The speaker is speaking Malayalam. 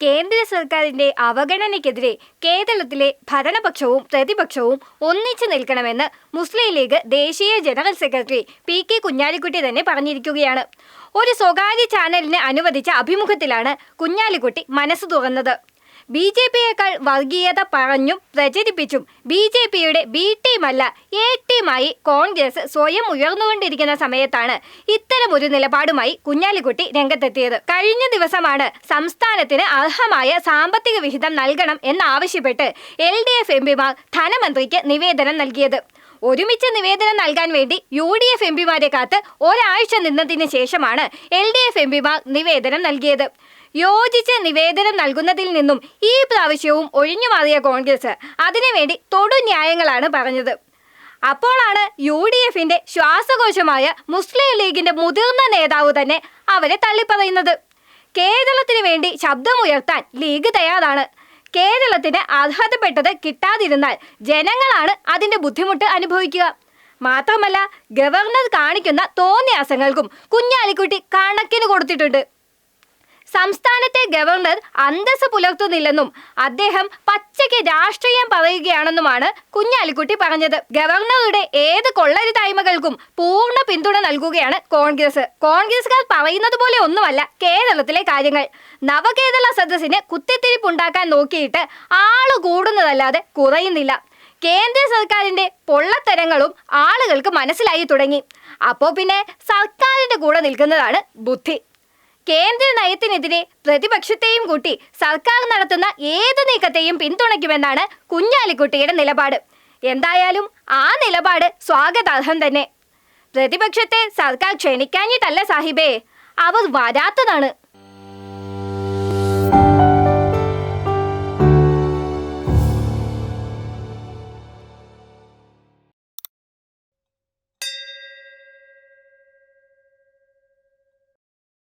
കേന്ദ്ര സർക്കാരിന്റെ അവഗണനയ്ക്കെതിരെ കേരളത്തിലെ ഭരണപക്ഷവും പ്രതിപക്ഷവും ഒന്നിച്ചു നിൽക്കണമെന്ന് മുസ്ലിം ലീഗ് ദേശീയ general secretary P K Kunhalikutty തന്നെ പറഞ്ഞിരിക്കുകയാണ്. ഒരു സ്വകാര്യ ചാനലിന് അനുവദിച്ച അഭിമുഖത്തിലാണ് കുഞ്ഞാലിക്കുട്ടി മനസ്സ് തുറന്നത്. ബി ജെ പിയേക്കാൾ വർഗീയത പറഞ്ഞും പ്രചരിപ്പിച്ചും ബി ജെ പിയുടെ ബി ടീമല്ല എ ടീമായി കോൺഗ്രസ് സ്വയം ഉയർന്നുകൊണ്ടിരിക്കുന്ന സമയത്താണ് ഇത്തരമൊരു നിലപാടുമായി കുഞ്ഞാലിക്കുട്ടി രംഗത്തെത്തിയത്. കഴിഞ്ഞ ദിവസമാണ് സംസ്ഥാനത്തിന് അർഹമായ സാമ്പത്തിക വിഹിതം നൽകണം എന്നാവശ്യപ്പെട്ട് എൽ ഡി എഫ് എംപിമാർ ധനമന്ത്രിക്ക് നിവേദനം നൽകിയത്. ഒരുമിച്ച് നിവേദനം നൽകാൻ വേണ്ടി യു ഡി എഫ് എംപിമാരെ കാത്ത് ഒരാഴ്ച നിന്നതിന് ശേഷമാണ് എൽ ഡി എഫ് എംപിമാർ നിവേദനം നൽകിയത്. യോജിച്ച് നിവേദനം നൽകുന്നതിൽ നിന്നും ഈ പ്രാവശ്യവും ഒഴിഞ്ഞു മാറിയ കോൺഗ്രസ് അതിനുവേണ്ടി തൊടു ന്യായങ്ങളാണ് പറഞ്ഞത്. അപ്പോഴാണ് യു ഡി എഫിന്റെ ശ്വാസകോശമായ മുസ്ലിം ലീഗിന്റെ മുതിർന്ന നേതാവ് തന്നെ അവരെ തള്ളിപ്പറയുന്നത്. കേരളത്തിന് വേണ്ടി ശബ്ദമുയർത്താൻ ലീഗ് തയ്യാറാണ്. കേരളത്തിന് അർഹതപ്പെട്ടത് കിട്ടാതിരുന്നാൽ ജനങ്ങളാണ് അതിന്റെ ബുദ്ധിമുട്ട് അനുഭവിക്കുക. മാത്രമല്ല ഗവർണർ കാണിക്കുന്ന തോന്നിയാസങ്ങൾക്കും കുഞ്ഞാലിക്കുട്ടി കണക്കിന് കൊടുത്തിട്ടുണ്ട്. സംസ്ഥാനത്തെ ഗവർണർ അന്തസ് പുലർത്തുന്നില്ലെന്നും അദ്ദേഹം പച്ചയ്ക്ക് രാഷ്ട്രീയം പറയുകയാണെന്നുമാണ് കുഞ്ഞാലിക്കുട്ടി പറഞ്ഞത്. ഗവർണറുടെ ഏത് കൊള്ളരുതായ്മകൾക്കും പൂർണ പിന്തുണ നൽകുകയാണ് കോൺഗ്രസ്. കോൺഗ്രസുകാർ പറയുന്നത് പോലെ ഒന്നുമല്ല കേരളത്തിലെ കാര്യങ്ങൾ. നവകേരള സദസ്സിന് കുത്തിത്തിരിപ്പുണ്ടാക്കാൻ നോക്കിയിട്ട് ആൾ കൂടുന്നതല്ലാതെ കുറയുന്നില്ല. കേന്ദ്ര സർക്കാരിന്റെ പൊള്ളത്തരങ്ങളും ആളുകൾക്ക് മനസ്സിലായി തുടങ്ങി. അപ്പോൾ പിന്നെ സർക്കാരിന്റെ കൂടെ നിൽക്കുന്നതാണ് ബുദ്ധി. കേന്ദ്ര നയത്തിനെതിരെ പ്രതിപക്ഷത്തെയും കൂട്ടി സർക്കാർ നടത്തുന്ന ഏത് നീക്കത്തെയും പിന്തുണയ്ക്കുമെന്നാണ് കുഞ്ഞാലിക്കുട്ടിയുടെ നിലപാട്. എന്തായാലും ആ നിലപാട് സ്വാഗതാർഹം തന്നെ. പ്രതിപക്ഷത്തെ സർക്കാർ ക്ഷണിക്കാഞ്ഞിട്ടല്ല സാഹിബേ. അവർ വരാത്തതാണ്.